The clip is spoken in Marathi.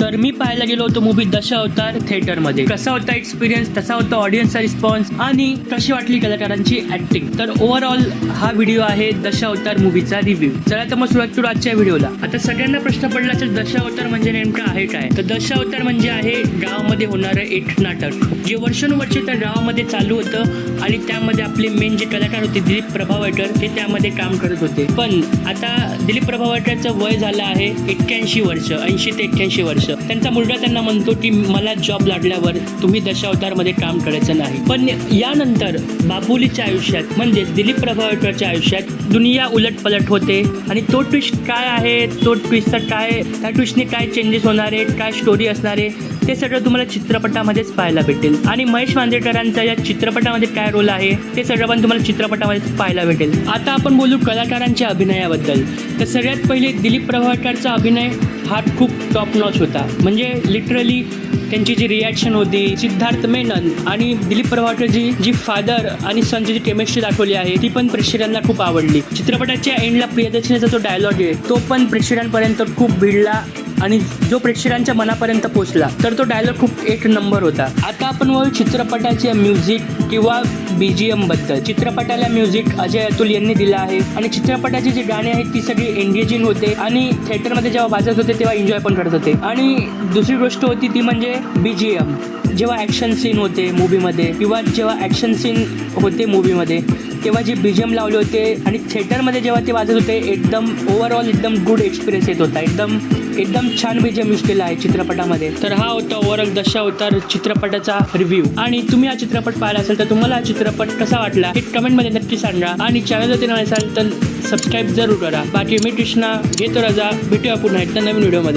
तर मी पाहायला गेलो होतो मूवी दश अवतार थिएटरमध्ये कसा होता एक्सपिरियन्स कसा होता ऑडियन्सचा रिस्पॉन्स आणि कशी वाटली कलाकारांची ऍक्टिंग तर ओव्हरऑल हा व्हिडिओ आहे दश अवतार मूवीचा रिव्ह्यू चला तर मग सुरुवात करू आजच्या व्हिडिओला आता सगळ्यांना प्रश्न पडला तर दश अवतार म्हणजे नेमकं आहे काय? तर दश अवतार म्हणजे आहे गावामध्ये होणारं एक नाटक. जे वर्षानुवर्षे त्या गावामध्ये चालू होतं आणि त्यामध्ये आपले मेन जे कलाकार होते दिलीप प्रभावळकर ते त्यामध्ये काम करत होते. पण आता दिलीप प्रभावळकरचं वय झालं आहे एक्क्याऐंशी वर्ष ऐंशी ते एक्क्याऐंशी वर्ष. त्यांचा मुलगा त्यांना म्हणतो की मला जॉब लागल्यावर तुम्ही दशावतारमध्ये काम करायचं नाही. पण यानंतर बाबुलीच्या आयुष्यात म्हणजेच दिलीप प्रभावकरच्या आयुष्यात दुनिया उलट पलट होते. आणि तो ट्विस्ट काय आहे? तो ट्विस्टचा काय? त्या ट्विस्टने काय चेंजेस होणार आहेत? काय स्टोरी असणार आहे? ते सगळं तुम्हाला चित्रपटामध्येच पाहायला भेटेल. आणि महेश मांजरेकरांचा या चित्रपटामध्ये काय रोल आहे? ते सगळं पण तुम्हाला चित्रपटामध्ये पाहायला भेटेल. आता आपण बोलू कलाकारांच्या अभिनयाबद्दल. तर सगळ्यात पहिले दिलीप प्रभावळकरचा अभिनय. हा खूप टॉप नॉच होता. म्हणजे लिटरली त्यांची जी रिॲक्शन होती सिद्धार्थ मेनन आणि दिलीप प्रभाकरजी जी फादर आणि सनची जी केमिस्ट्री दाखवली आहे ती पण प्रेक्षकांना खूप आवडली. चित्रपटाच्या एंडला प्रियदर्शनीचा जो डायलॉग आहे तो पण प्रेक्षकांपर्यंत खूप भिडला. आणि जो प्रेक्षकांच्या मनापर्यंत पोहोचला तर तो डायलॉग खूप एक नंबर होता. आता आपण बोलू चित्रपटाच्या म्युझिक किंवा बी जी एमबद्दल चित्रपटाला म्युझिक अजय अतुल यांनी दिलं आहे. आणि चित्रपटाची जी गाणी आहेत ती सगळी एंगेजिंग होते. आणि थिएटरमध्ये जेव्हा वाजत होते तेव्हा एन्जॉय पण करत होते. आणि दुसरी गोष्ट होती ती म्हणजे बी जी एम जेव्हा ॲक्शन सीन होते मूवीमध्ये किंवा जेव्हा ॲक्शन सीन होते मूवीमध्ये तेव्हा जे बी जी एम लावले होते आणि थिएटरमध्ये जेव्हा ते वाजत होते एकदम ओव्हरऑल एकदम गुड एक्सपिरियन्स येत होता. एकदम एकदम छान बी जी केला आहे चित्रपटामध्ये. तर हा होता ओव्हरऑल दशावतार चित्रपटाचा रिव्ह्यू आणि तुम्ही हा चित्रपट पाहिला असेल तर तुम्हाला हा चित्रपट कसा वाटला हे कमेंटमध्ये नक्की सांगा. आणि चॅनल जर नसाल तर सबस्क्राईब जरूर करा. बाकी मी कृष्णा घेतो रजा. भेटूया पुन्हा एकदा नवीन व्हिडिओमध्ये